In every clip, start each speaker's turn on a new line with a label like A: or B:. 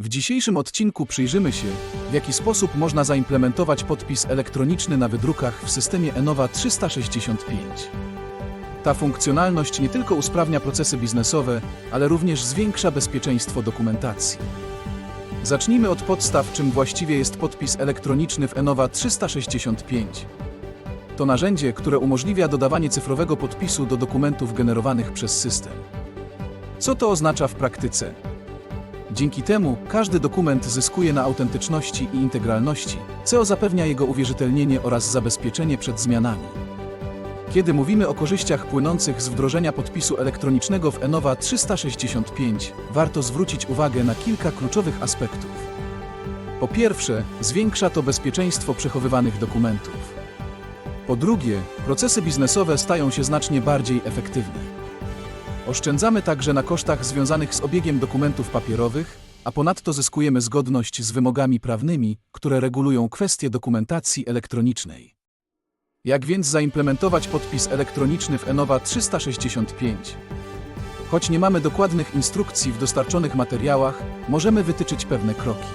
A: W dzisiejszym odcinku przyjrzymy się, w jaki sposób można zaimplementować podpis elektroniczny na wydrukach w systemie Enova 365. Ta funkcjonalność nie tylko usprawnia procesy biznesowe, ale również zwiększa bezpieczeństwo dokumentacji. Zacznijmy od podstaw, czym właściwie jest podpis elektroniczny w Enova 365. To narzędzie, które umożliwia dodawanie cyfrowego podpisu do dokumentów generowanych przez system. Co to oznacza w praktyce? Dzięki temu każdy dokument zyskuje na autentyczności i integralności, co zapewnia jego uwierzytelnienie oraz zabezpieczenie przed zmianami. Kiedy mówimy o korzyściach płynących z wdrożenia podpisu elektronicznego w Enova 365, warto zwrócić uwagę na kilka kluczowych aspektów. Po pierwsze, zwiększa to bezpieczeństwo przechowywanych dokumentów. Po drugie, procesy biznesowe stają się znacznie bardziej efektywne. Oszczędzamy także na kosztach związanych z obiegiem dokumentów papierowych, a ponadto zyskujemy zgodność z wymogami prawnymi, które regulują kwestie dokumentacji elektronicznej. Jak więc zaimplementować podpis elektroniczny w Enova 365? Choć nie mamy dokładnych instrukcji w dostarczonych materiałach, możemy wytyczyć pewne kroki.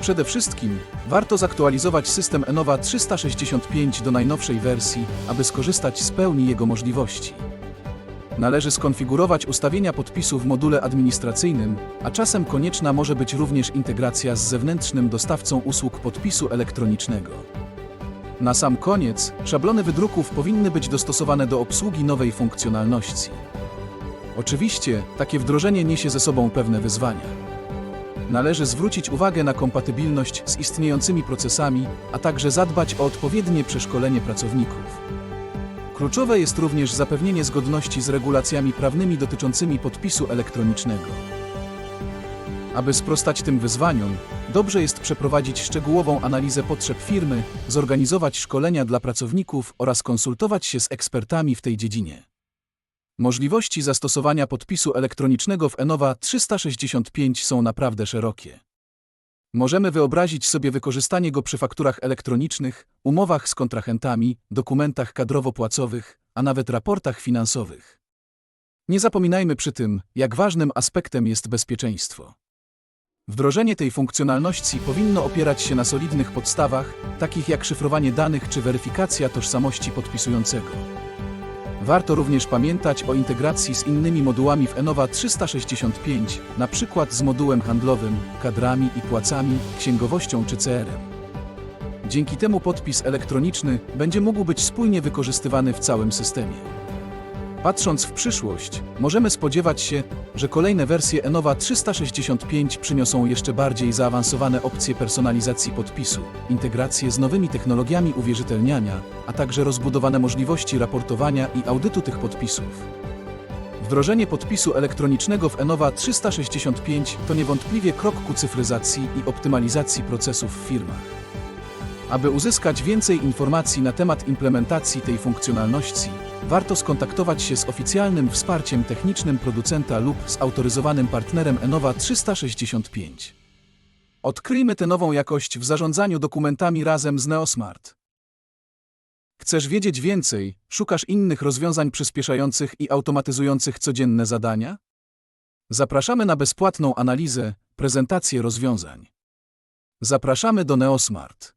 A: Przede wszystkim warto zaktualizować system Enova 365 do najnowszej wersji, aby skorzystać z pełni jego możliwości. Należy skonfigurować ustawienia podpisu w module administracyjnym, a czasem konieczna może być również integracja z zewnętrznym dostawcą usług podpisu elektronicznego. Na sam koniec, szablony wydruków powinny być dostosowane do obsługi nowej funkcjonalności. Oczywiście, takie wdrożenie niesie ze sobą pewne wyzwania. Należy zwrócić uwagę na kompatybilność z istniejącymi procesami, a także zadbać o odpowiednie przeszkolenie pracowników. Kluczowe jest również zapewnienie zgodności z regulacjami prawnymi dotyczącymi podpisu elektronicznego. Aby sprostać tym wyzwaniom, dobrze jest przeprowadzić szczegółową analizę potrzeb firmy, zorganizować szkolenia dla pracowników oraz konsultować się z ekspertami w tej dziedzinie. Możliwości zastosowania podpisu elektronicznego w Enova 365 są naprawdę szerokie. Możemy wyobrazić sobie wykorzystanie go przy fakturach elektronicznych, umowach z kontrahentami, dokumentach kadrowo-płacowych, a nawet raportach finansowych. Nie zapominajmy przy tym, jak ważnym aspektem jest bezpieczeństwo. Wdrożenie tej funkcjonalności powinno opierać się na solidnych podstawach, takich jak szyfrowanie danych czy weryfikacja tożsamości podpisującego. Warto również pamiętać o integracji z innymi modułami w Enova 365, na przykład z modułem handlowym, kadrami i płacami, księgowością czy CRM. Dzięki temu podpis elektroniczny będzie mógł być spójnie wykorzystywany w całym systemie. Patrząc w przyszłość, możemy spodziewać się, że kolejne wersje Enova 365 przyniosą jeszcze bardziej zaawansowane opcje personalizacji podpisu, integrację z nowymi technologiami uwierzytelniania, a także rozbudowane możliwości raportowania i audytu tych podpisów. Wdrożenie podpisu elektronicznego w Enova 365 to niewątpliwie krok ku cyfryzacji i optymalizacji procesów w firmach. Aby uzyskać więcej informacji na temat implementacji tej funkcjonalności, warto skontaktować się z oficjalnym wsparciem technicznym producenta lub z autoryzowanym partnerem Enova 365. Odkryjmy tę nową jakość w zarządzaniu dokumentami razem z Neosmart. Chcesz wiedzieć więcej? Szukasz innych rozwiązań przyspieszających i automatyzujących codzienne zadania? Zapraszamy na bezpłatną analizę, prezentację rozwiązań. Zapraszamy do Neosmart.